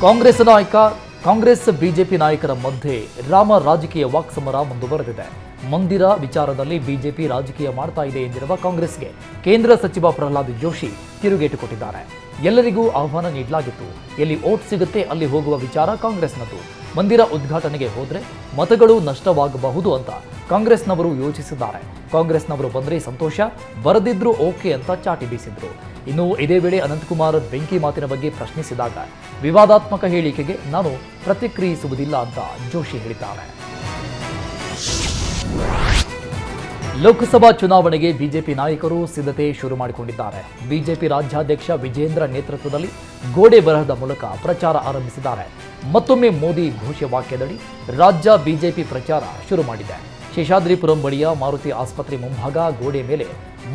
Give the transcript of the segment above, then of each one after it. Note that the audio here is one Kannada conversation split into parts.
ಕಾಂಗ್ರೆಸ್ ನಾಯಕ ಕಾಂಗ್ರೆಸ್ ಬಿಜೆಪಿ ನಾಯಕರ ಮಧ್ಯೆ ರಾಮ ರಾಜಕೀಯ ವಾಕ್ಸಮರ ಮುಂದುವರೆದಿದೆ ಮಂದಿರ ವಿಚಾರದಲ್ಲಿ ಬಿಜೆಪಿ ರಾಜಕೀಯ ಮಾಡ್ತಾ ಇದೆ ಎಂದಿರುವ ಕಾಂಗ್ರೆಸ್ಗೆ ಕೇಂದ್ರ ಸಚಿವ ಪ್ರಹ್ಲಾದ್ ಜೋಶಿ ತಿರುಗೇಟು ಕೊಟ್ಟಿದ್ದಾರೆ. ಎಲ್ಲರಿಗೂ ಆಹ್ವಾನ ನೀಡಲಾಗಿತ್ತು. ಎಲ್ಲಿ ಓಟ್ ಸಿಗುತ್ತೆ, ಅಲ್ಲಿ ಹೋಗುವ ವಿಚಾರ ಕಾಂಗ್ರೆಸ್ನದು ಮಂದಿರ ಉದ್ಘಾಟನೆಗೆ ಹೋದರೆ ಮತಗಳು ನಷ್ಟವಾಗಬಹುದು ಅಂತ ಕಾಂಗ್ರೆಸ್ನವರು ಯೋಚಿಸಿದ್ದಾರೆ. ಕಾಂಗ್ರೆಸ್ನವರು ಬಂದ್ರೆ ಸಂತೋಷ, ಬರದಿದ್ರು ಓಕೆ ಅಂತ ಚಾಟಿ ಬೀಸಿದ್ರು. ಇನ್ನು ಇದೇ ವೇಳೆ ಅನಂತಕುಮಾರ್ ಬೆಂಕಿ ಮಾತಿನ ಬಗ್ಗೆ ಪ್ರಶ್ನಿಸಿದಾಗ, ವಿವಾದಾತ್ಮಕ ಹೇಳಿಕೆಗೆ ನಾನು ಪ್ರತಿಕ್ರಿಯಿಸುವುದಿಲ್ಲ ಅಂತ ಜೋಶಿ ಹೇಳಿದ್ದಾರೆ. ಲೋಕಸಭಾ ಚುನಾವಣೆಗೆ ಬಿಜೆಪಿ ನಾಯಕರು ಸಿದ್ಧತೆ ಶುರು ಮಾಡಿಕೊಂಡಿದ್ದಾರೆ. ಬಿಜೆಪಿ ರಾಜ್ಯಾಧ್ಯಕ್ಷ ವಿಜೇಂದ್ರ ನೇತೃತ್ವದಲ್ಲಿ ಗೋಡೆ ಬರಹದ ಮೂಲಕ ಪ್ರಚಾರ ಆರಂಭಿಸಿದ್ದಾರೆ. ಮತ್ತೊಮ್ಮೆ ಮೋದಿ ಘೋಷವಾಕ್ಯದಡಿ ರಾಜ್ಯ ಬಿಜೆಪಿ ಪ್ರಚಾರ ಶುರು ಮಾಡಿದೆ. ಶೇಷಾದ್ರಿಪುರಂ ಬಳಿಯ ಮಾರುತಿ ಆಸ್ಪತ್ರೆ ಮುಂಭಾಗ ಗೋಡೆ ಮೇಲೆ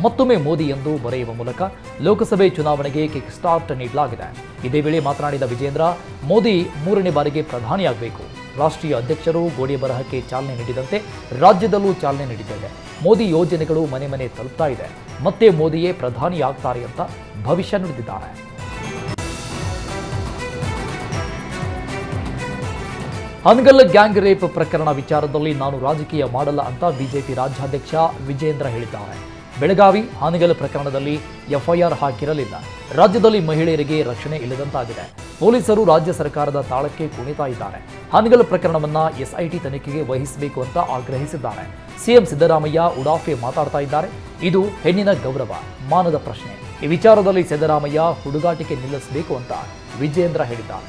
ಮತ್ತೊಮ್ಮೆ ಮೋದಿ ಎಂದು ಬರೆಯುವ ಮೂಲಕ ಲೋಕಸಭೆ ಚುನಾವಣೆಗೆ ಕಿಕ್ ಸ್ಟಾರ್ಟ್ ನೀಡಲಾಗಿದೆ. ಇದೇ ವೇಳೆ ಮಾತನಾಡಿದ ವಿಜೇಂದ್ರ, ಮೋದಿ ಮೂರನೇ ಬಾರಿಗೆ ಪ್ರಧಾನಿಯಾಗಬೇಕು. ರಾಷ್ಟ್ರೀಯ ಅಧ್ಯಕ್ಷರು ಗೋಡೆ ಬರಹಕ್ಕೆ ಚಾಲನೆ ನೀಡಿದಂತೆ ರಾಜ್ಯದಲ್ಲೂ ಚಾಲನೆ ನೀಡಿದ್ದೇವೆ ಮೋದಿ ಯೋಜನೆಗಳು ಮನೆ ಮನೆ ತಲುಪ್ತಾ ಇದೆ. ಮತ್ತೆ ಮೋದಿಯೇ ಪ್ರಧಾನಿಯಾಗ್ತಾರೆ ಅಂತ ಭವಿಷ್ಯ ನುಡಿದಿದ್ದಾರೆ. ಹನ್ಗಲ್ ಗ್ಯಾಂಗ್ ರೇಪ್ ಪ್ರಕರಣ ವಿಚಾರದಲ್ಲಿ ನಾನು ರಾಜಕೀಯ ಮಾಡಲ್ಲ ಅಂತ ಬಿಜೆಪಿ ರಾಜ್ಯಾಧ್ಯಕ್ಷ ವಿಜೇಂದ್ರ ಹೇಳಿದ್ದಾರೆ. ಬೆಳಗಾವಿ, ಹಾನಗಲ್ ಪ್ರಕರಣದಲ್ಲಿ ಎಫ್ಐಆರ್ ಹಾಕಿರಲಿಲ್ಲ. ರಾಜ್ಯದಲ್ಲಿ ಮಹಿಳೆಯರಿಗೆ ರಕ್ಷಣೆ ಇಲ್ಲದಂತಾಗಿದೆ. ಪೊಲೀಸರು ರಾಜ್ಯ ಸರ್ಕಾರದ ತಾಳಕ್ಕೆ ಕುಣಿತಾ ಇದ್ದಾರೆ. ಹಾನಿಗಲ್ ಪ್ರಕರಣವನ್ನ ಎಸ್ಐಟಿ ತನಿಖೆಗೆ ವಹಿಸಬೇಕು ಅಂತ ಆಗ್ರಹಿಸಿದ್ದಾರೆ. ಸಿಎಂ ಸಿದ್ದರಾಮಯ್ಯ ಉಡಾಫೆ ಮಾತಾಡ್ತಾ ಇದ್ದಾರೆ. ಇದು ಹೆಣ್ಣಿನ ಗೌರವ, ಮಾನದ ಪ್ರಶ್ನೆ. ಈ ವಿಚಾರದಲ್ಲಿ ಸಿದ್ದರಾಮಯ್ಯ ಹುಡುಗಾಟಿಕೆ ನಿಲ್ಲಿಸಬೇಕು ಅಂತ ವಿಜೇಂದ್ರ ಹೇಳಿದ್ದಾರೆ.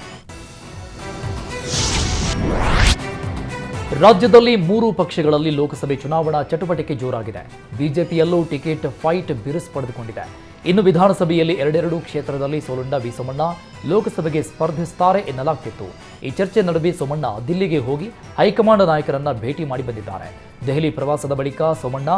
ರಾಜ್ಯದಲ್ಲಿ ಮೂರು ಪಕ್ಷಗಳಲ್ಲಿ ಲೋಕಸಭೆ ಚುನಾವಣಾ ಚಟುವಟಿಕೆ ಜೋರಾಗಿದೆ. ಬಿಜೆಪಿಯಲ್ಲೂ ಟಿಕೆಟ್ ಫೈಟ್ ಬಿರುಸು ಪಡೆದುಕೊಂಡಿದೆ. ಇನ್ನು ವಿಧಾನಸಭೆಯಲ್ಲಿ ಎರಡೆರಡು ಕ್ಷೇತ್ರದಲ್ಲಿ ಸೋಲುಂಡ ವಿ ಸೋಮಣ್ಣ ಲೋಕಸಭೆಗೆ ಸ್ಪರ್ಧಿಸುತ್ತಾರೆ ಎನ್ನಲಾಗ್ತಿತ್ತು. ಈ ಚರ್ಚೆ ನಡುವೆ ಸೋಮಣ್ಣ ದಿಲ್ಲಿಗೆ ಹೋಗಿ ಹೈಕಮಾಂಡ್ ನಾಯಕರನ್ನ ಭೇಟಿ ಮಾಡಿ ಬಂದಿದ್ದಾರೆ. ದೆಹಲಿ ಪ್ರವಾಸದ ಬಳಿಕ ಸೋಮಣ್ಣ,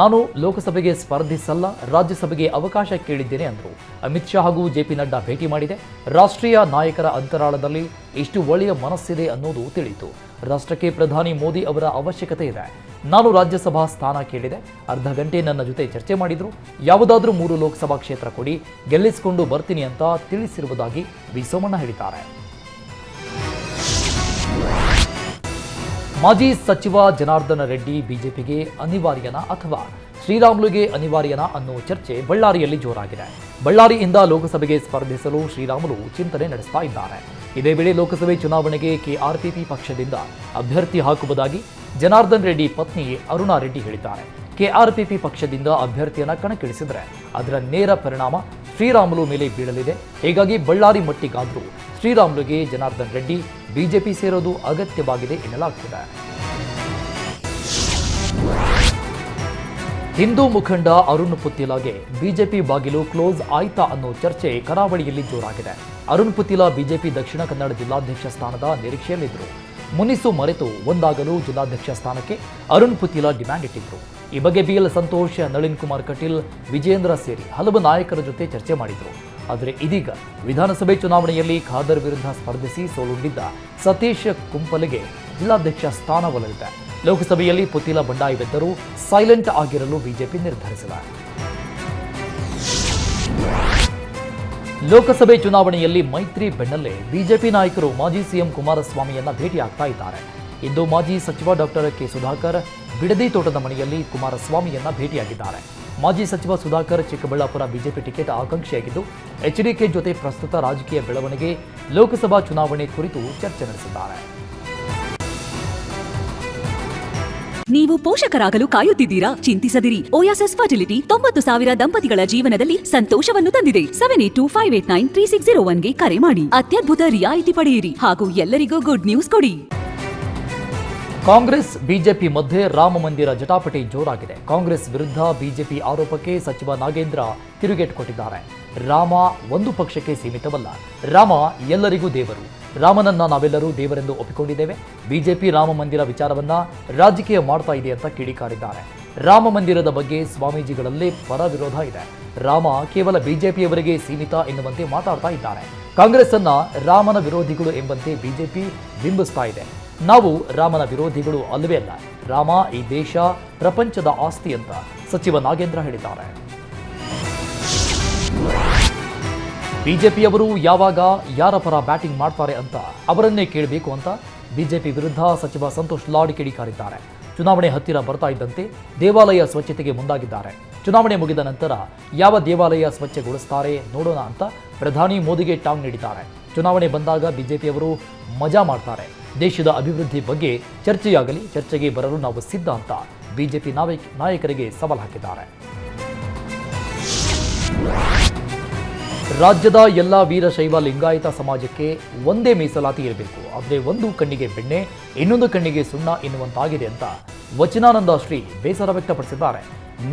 ನಾನು ಲೋಕಸಭೆಗೆ ಸ್ಪರ್ಧಿಸಲ್ಲ, ರಾಜ್ಯಸಭೆಗೆ ಅವಕಾಶ ಕೇಳಿದ್ದೇನೆ ಅಂದರು. ಅಮಿತ್ ಶಾ ಹಾಗೂ ಜೆಪಿ ನಡ್ಡಾ ಭೇಟಿ ಮಾಡಿದೆ. ರಾಷ್ಟ್ರೀಯ ನಾಯಕರ ಅಂತರಾಳದಲ್ಲಿ ಎಷ್ಟು ಒಳ್ಳೆಯ ಮನಸ್ಸಿದೆ ಅನ್ನೋದು ತಿಳಿಯಿತು. ರಾಷ್ಟ್ರಕ್ಕೆ ಪ್ರಧಾನಿ ಮೋದಿ ಅವರ ಅವಶ್ಯಕತೆ ಇದೆ. ನಾನು ರಾಜ್ಯಸಭಾ ಸ್ಥಾನ ಕೇಳಿದೆ. ಅರ್ಧ ಗಂಟೆ ನನ್ನ ಜೊತೆ ಚರ್ಚೆ ಮಾಡಿದರು. ಯಾವುದಾದ್ರೂ ಮೂರು ಲೋಕಸಭಾ ಕ್ಷೇತ್ರ ಕೊಡಿ, ಗೆಲ್ಲಿಸಿಕೊಂಡು ಬರ್ತೀನಿ ಅಂತ ತಿಳಿಸಿರುವುದಾಗಿ ವಿ ಸೋಮಣ್ಣ ಹೇಳಿದ್ದಾರೆ. ಮಾಜಿ ಸಚಿವ ಜನಾರ್ದನ ರೆಡ್ಡಿ ಬಿಜೆಪಿಗೆ ಅನಿವಾರ್ಯನ ಅಥವಾ ಶ್ರೀರಾಮುಲುಗೆ ಅನಿವಾರ್ಯನ ಅನ್ನೋ ಚರ್ಚೆ ಬಳ್ಳಾರಿಯಲ್ಲಿ ಜೋರಾಗಿದೆ. ಬಳ್ಳಾರಿಯಿಂದ ಲೋಕಸಭೆಗೆ ಸ್ಪರ್ಧಿಸಲು ಶ್ರೀರಾಮುಲು ಚಿಂತನೆ ನಡೆಸ್ತಾ ಇದ್ದಾರೆ. ಇದೇ ವೇಳೆ ಲೋಕಸಭೆ ಚುನಾವಣೆಗೆ ಕೆಆರ್ಪಿಪಿ ಪಕ್ಷದಿಂದ ಅಭ್ಯರ್ಥಿ ಹಾಕುವುದಾಗಿ ಜನಾರ್ದನ್ ರೆಡ್ಡಿ ಪತ್ನಿ ಅರುಣಾ ರೆಡ್ಡಿ ಹೇಳಿದ್ದಾರೆ ಕೆಆರ್ಪಿಪಿ ಪಕ್ಷದಿಂದ ಅಭ್ಯರ್ಥಿಯನ್ನ ಕಣಕ್ಕಿಳಿಸಿದರೆ ಅದರ ನೇರ ಪರಿಣಾಮ ಶ್ರೀರಾಮುಲು ಮೇಲೆ ಬೀಳಲಿದೆ. ಹೀಗಾಗಿ ಬಳ್ಳಾರಿ ಮಟ್ಟಿಗಾದರೂ ಶ್ರೀರಾಮುಲುಗೆ ಜನಾರ್ದನ್ ರೆಡ್ಡಿ, ಬಿಜೆಪಿ ಸೇರೋದು ಅಗತ್ಯವಾಗಿದೆ ಎನ್ನಲಾಗ್ತಿದೆ. ಹಿಂದೂ ಮುಖಂಡ ಅರುಣ್ ಪುತ್ತಿಲಾಗೆ ಬಿಜೆಪಿ ಬಾಗಿಲು ಕ್ಲೋಸ್ ಆಯ್ತಾ ಅನ್ನೋ ಚರ್ಚೆ ಕರಾವಳಿಯಲ್ಲಿ ಜೋರಾಗಿದೆ. ಅರುಣ್ ಪುತ್ತಿಲಾ ಬಿಜೆಪಿ ದಕ್ಷಿಣ ಕನ್ನಡ ಜಿಲ್ಲಾಧ್ಯಕ್ಷ ಸ್ಥಾನದ ನಿರೀಕ್ಷೆಯಲ್ಲಿದ್ದರು. ಮುನಿಸು ಮರೆತು ಒಂದಾಗಲು ಜಿಲ್ಲಾಧ್ಯಕ್ಷ ಸ್ಥಾನಕ್ಕೆ ಅರುಣ್ ಪುತಿಲಾ ಡಿಮ್ಯಾಂಡ್ ಇಟ್ಟಿದ್ರು. ಈ ಬಗ್ಗೆ ಬಿಎಲ್ ಸಂತೋಷ್, ನಳಿನ್ ಕುಮಾರ್ ಕಟೀಲ್, ವಿಜೇಂದ್ರ ಸೇರಿ ಹಲವು ನಾಯಕರ ಜೊತೆ ಚರ್ಚೆ ಮಾಡಿದ್ರು. ಆದರೆ ಇದೀಗ ವಿಧಾನಸಭೆ ಚುನಾವಣೆಯಲ್ಲಿ ಖಾದರ್ ವಿರುದ್ಧ ಸ್ಪರ್ಧಿಸಿ ಸೋಲುಂಡಿದ್ದ ಸತೀಶ್ ಕುಂಪಲಿಗೆ ಜಿಲ್ಲಾಧ್ಯಕ್ಷ ಸ್ಥಾನ ಲೋಕಸಭೆಯಲ್ಲಿ ಪುತಿಲಾ ಬಂಡಾಯವೆದ್ದರೂ ಸೈಲೆಂಟ್ ಆಗಿರಲು ಬಿಜೆಪಿ ನಿರ್ಧರಿಸಿದೆ. ಲೋಕಸಭೆ ಚುನಾವಣೆಯಲ್ಲಿ ಮೈತ್ರಿ ಬೆನ್ನಲ್ಲೇ ಬಿಜೆಪಿ ನಾಯಕರು ಮಾಜಿ ಸಿಎಂ ಕುಮಾರಸ್ವಾಮಿಯನ್ನ ಭೇಟಿಯಾಗ್ತಾ ಇದ್ದಾರೆ. ಇಂದು ಮಾಜಿ ಸಚಿವ ಡಾಕ್ಟರ್ ಕೆ ಸುಧಾಕರ್ ಬಿಡದಿ ತೋಟದ ಮನೆಯಲ್ಲಿ ಕುಮಾರಸ್ವಾಮಿಯನ್ನ ಭೇಟಿಯಾಗಿದ್ದಾರೆ. ಮಾಜಿ ಸಚಿವ ಸುಧಾಕರ್ ಚಿಕ್ಕಬಳ್ಳಾಪುರ ಬಿಜೆಪಿ ಟಿಕೆಟ್ ಆಕಾಂಕ್ಷಿಯಾಗಿದ್ದು ಎಚ್ಡಿಕೆ ಜೊತೆ ಪ್ರಸ್ತುತ ರಾಜಕೀಯ ಬೆಳವಣಿಗೆ, ಲೋಕಸಭಾ ಚುನಾವಣೆ ಕುರಿತು ಚರ್ಚೆ ನಡೆಸಿದ್ದಾರೆ. ನೀವು ಪೋಷಕರಾಗಲು ಕಾಯುತ್ತಿದ್ದೀರಾ? ಚಿಂತಿಸದಿರಿ. ಓಯಾಸಸ್ ಫರ್ಟಿಲಿಟಿ ತೊಂಬತ್ತು ಸಾವಿರ ದಂಪತಿಗಳ ಜೀವನದಲ್ಲಿ ಸಂತೋಷವನ್ನು ತಂದಿದೆ. Seven eight two five eight nine three six zero ಒನ್ಗೆ ಕರೆ ಮಾಡಿ. ಅತ್ಯದ್ಭುತ ರಿಯಾಯಿತಿ ಪಡೆಯಿರಿ ಹಾಗೂ ಎಲ್ಲರಿಗೂ ಗುಡ್ ನ್ಯೂಸ್ ಕೊಡಿ. ಕಾಂಗ್ರೆಸ್, ಬಿಜೆಪಿ ಮಧ್ಯೆ ರಾಮ ಮಂದಿರ ಜಟಾಪಟಿ ಜೋರಾಗಿದೆ. ಕಾಂಗ್ರೆಸ್ ವಿರುದ್ಧ ಬಿಜೆಪಿ ಆರೋಪಕ್ಕೆ ಸಚಿವ ನಾಗೇಂದ್ರ ತಿರುಗೇಟು ಕೊಟ್ಟಿದ್ದಾರೆ. ರಾಮ ಒಂದು ಪಕ್ಷಕ್ಕೆ ಸೀಮಿತವಲ್ಲ. ರಾಮ ಎಲ್ಲರಿಗೂ ದೇವರು. ರಾಮನನ್ನ ನಾವೆಲ್ಲರೂ ದೇವರೆಂದು ಒಪ್ಪಿಕೊಂಡಿದ್ದೇವೆ. ಬಿಜೆಪಿ ರಾಮ ಮಂದಿರ ವಿಚಾರವನ್ನ ರಾಜಕೀಯ ಮಾಡ್ತಾ ಇದೆ ಅಂತ ಕಿಡಿಕಾರಿದ್ದಾರೆ. ರಾಮ ಮಂದಿರದ ಬಗ್ಗೆ ಸ್ವಾಮೀಜಿಗಳಲ್ಲೇ ಪರ ವಿರೋಧ ಇದೆ. ರಾಮ ಕೇವಲ ಬಿಜೆಪಿಯವರಿಗೆ ಸೀಮಿತ ಎನ್ನುವಂತೆ ಮಾತಾಡ್ತಾ ಇದ್ದಾರೆ. ಕಾಂಗ್ರೆಸ್ ಅನ್ನ ರಾಮನ ವಿರೋಧಿಗಳು ಎಂಬಂತೆ ಬಿಜೆಪಿ ಬಿಂಬಿಸ್ತಾ ಇದೆ. ನಾವು ರಾಮನ ವಿರೋಧಿಗಳು ಅಲ್ಲವೇ ಅಲ್ಲ. ರಾಮ ಈ ದೇಶ, ಪ್ರಪಂಚದ ಆಸ್ತಿ ಅಂತ ಸಚಿವ ನಾಗೇಂದ್ರ ಹೇಳಿದ್ದಾರೆ. ಬಿಜೆಪಿಯವರು ಯಾವಾಗ ಯಾರ ಪರ ಬ್ಯಾಟಿಂಗ್ ಮಾಡ್ತಾರೆ ಅಂತ ಅವರನ್ನೇ ಕೇಳಬೇಕು ಅಂತ ಬಿಜೆಪಿ ವಿರುದ್ಧ ಸಚಿವ ಸಂತೋಷ್ ಲಾಡ್ ಕಿಡಿಕಾರಿದ್ದಾರೆ ಚುನಾವಣೆ ಹತ್ತಿರ ಬರ್ತಾ ಇದ್ದಂತೆ ದೇವಾಲಯ ಸ್ವಚ್ಛತೆಗೆ ಮುಂದಾಗಿದ್ದಾರೆ. ಚುನಾವಣೆ ಮುಗಿದ ನಂತರ ಯಾವ ದೇವಾಲಯ ಸ್ವಚ್ಛಗೊಳಿಸ್ತಾರೆ ನೋಡೋಣ ಅಂತ ಪ್ರಧಾನಿ ಮೋದಿಗೆ ಟಾಂಗ್ ನೀಡಿದ್ದಾರೆ. ಚುನಾವಣೆ ಬಂದಾಗ ಬಿಜೆಪಿಯವರು ಮಜಾ ಮಾಡ್ತಾರೆ. ದೇಶದ ಅಭಿವೃದ್ಧಿ ಬಗ್ಗೆ ಚರ್ಚೆಯಾಗಲಿ, ಚರ್ಚೆಗೆ ಬರಲು ನಾವು ಸಿದ್ಧ ಅಂತ ಬಿಜೆಪಿ ನಾಯಕ ನಾಯಕರಿಗೆ ಸವಾಲು ಹಾಕಿದ್ದಾರೆ. ರಾಜ್ಯದ ಎಲ್ಲ ವೀರಶೈವ ಲಿಂಗಾಯತ ಸಮಾಜಕ್ಕೆ ಒಂದೇ ಮೀಸಲಾತಿ ಇರಬೇಕು. ಆದರೆ ಒಂದು ಕಣ್ಣಿಗೆ ಬೆಣ್ಣೆ, ಇನ್ನೊಂದು ಕಣ್ಣಿಗೆ ಸುಣ್ಣ ಎನ್ನುವಂತಾಗಿದೆ ಅಂತ ವಚನಾನಂದ ಶ್ರೀ ಬೇಸರ ವ್ಯಕ್ತಪಡಿಸಿದ್ದಾರೆ.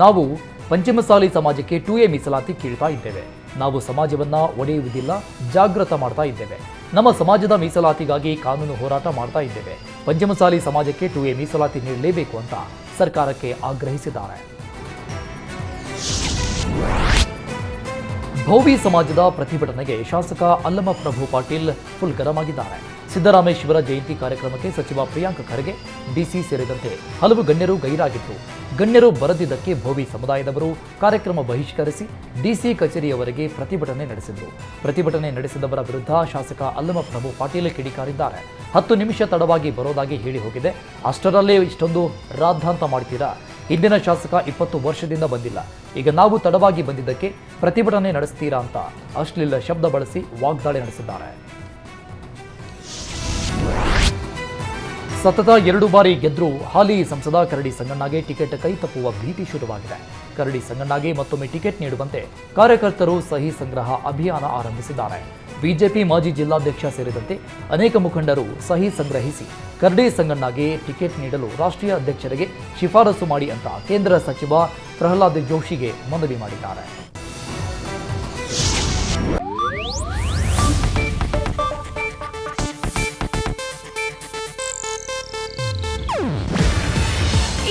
ನಾವು ಪಂಚಮಸಾಲಿ ಸಮಾಜಕ್ಕೆ ಟೂ ಎ ಮೀಸಲಾತಿ ಕೀಳ್ತಾ ಇದ್ದೇವೆ. ನಾವು ಸಮಾಜವನ್ನ ಒಡೆಯುವುದಿಲ್ಲ ಜಾಗೃತ ಮಾಡ್ತಾ ಇದ್ದೇವೆ. ನಮ್ಮ ಸಮಾಜದ ಮೀಸಲಾತಿಗಾಗಿ ಕಾನೂನು ಹೋರಾಟ ಮಾಡ್ತಾ ಇದ್ದೇವೆ. ಪಂಚಮಸಾಲಿ ಸಮಾಜಕ್ಕೆ ಟೂ ಎ ಮೀಸಲಾತಿ ನೀಡಲೇಬೇಕು ಅಂತ ಸರ್ಕಾರಕ್ಕೆ ಆಗ್ರಹಿಸಿದ್ದಾರೆ. ಭೋವಿ ಸಮಾಜದ ಪ್ರತಿಭಟನೆಗೆ ಶಾಸಕ ಅಲ್ಲಮ ಪ್ರಭು ಪಾಟೀಲ್ ಆಗಿದ್ದಾರೆ ಸಿದ್ದರಾಮೇಶ್ವರ ಜಯಂತಿ ಕಾರ್ಯಕ್ರಮಕ್ಕೆ ಸಚಿವ ಪ್ರಿಯಾಂಕ್ ಖರ್ಗೆ ಡಿಸಿ ಸೇರಿದಂತೆ ಹಲವು ಗಣ್ಯರು ಗೈರಾಗಿದ್ದು, ಗಣ್ಯರು ಬರದಿದ್ದಕ್ಕೆ ಭೋವಿ ಸಮುದಾಯದವರು ಕಾರ್ಯಕ್ರಮ ಬಹಿಷ್ಕರಿಸಿ ಡಿಸಿ ಕಚೇರಿಯವರೆಗೆ ಪ್ರತಿಭಟನೆ ನಡೆಸಿದರು. ಪ್ರತಿಭಟನೆ ನಡೆಸಿದವರ ವಿರುದ್ಧ ಶಾಸಕ ಅಲ್ಲಮ ಪ್ರಭು ಪಾಟೀಲ್ ಕಿಡಿಕಾರಿದ್ದಾರೆ. ಹತ್ತು ನಿಮಿಷ ತಡವಾಗಿ ಬರೋದಾಗಿ ಹೇಳಿ ಹೋಗಿದೆ. ಅಷ್ಟರಲ್ಲೇ ಇಷ್ಟೊಂದು ರಾದ್ಧಾಂತ ಮಾಡ್ತೀರಾ? ಹಿಂದಿನ ಶಾಸಕ ಇಪ್ಪತ್ತು ವರ್ಷದಿಂದ ಬಂದಿಲ್ಲ. ಈಗ ನಾವು ತಡವಾಗಿ ಬಂದಿದ್ದಕ್ಕೆ ಪ್ರತಿಭಟನೆ ನಡೆಸ್ತೀರಾ ಅಂತ ಅಶ್ಲೀಲ ಶಬ್ದ ಬಳಸಿ ವಾಗ್ದಾಳಿ ನಡೆಸಿದ್ದಾರೆ. ಸತತ ಎರಡು ಬಾರಿ ಗೆದ್ದರೂ ಹಾಲಿ ಸಂಸದ ಕರಡಿ ಸಂಗಣ್ಣಗೆ ಟಿಕೆಟ್ ಕೈ ತಪ್ಪುವ ಭೀತಿ ಶುರುವಾಗಿದೆ. ಕರಡಿ ಸಂಗಣ್ಣಗೆ ಮತ್ತೊಮ್ಮೆ ಟಿಕೆಟ್ ನೀಡುವಂತೆ ಕಾರ್ಯಕರ್ತರು ಸಹಿ ಸಂಗ್ರಹ ಅಭಿಯಾನ ಆರಂಭಿಸಿದ್ದಾರೆ. ಬಿಜೆಪಿ ಮಾಜಿ ಜಿಲ್ಲಾಧ್ಯಕ್ಷ ಸೇರಿದಂತೆ ಅನೇಕ ಮುಖಂಡರು ಸಹಿ ಸಂಗ್ರಹಿಸಿ ಕರ್ಡಿ ಸಂಗಣ್ಣಗೆ ಟಿಕೆಟ್ ನೀಡಲು ರಾಷ್ಟ್ರೀಯ ಅಧ್ಯಕ್ಷರಿಗೆ ಶಿಫಾರಸು ಮಾಡಿ ಅಂತ ಕೇಂದ್ರ ಸಚಿವ ಪ್ರಹ್ಲಾದ್ ಜೋಶಿಗೆ ಮನವಿ ಮಾಡಿದ್ದಾರೆ.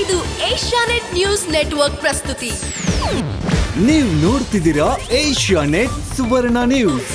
ಇದು ಏಷ್ಯಾನೆಟ್ ನ್ಯೂಸ್ ನೆಟ್ವರ್ಕ್ ಪ್ರಸ್ತುತಿ. ನೀವು ನೋಡ್ತಿದ್ದೀರಾ ಏಷ್ಯಾ ನೆಟ್ ಸುವರ್ಣ ನ್ಯೂಸ್.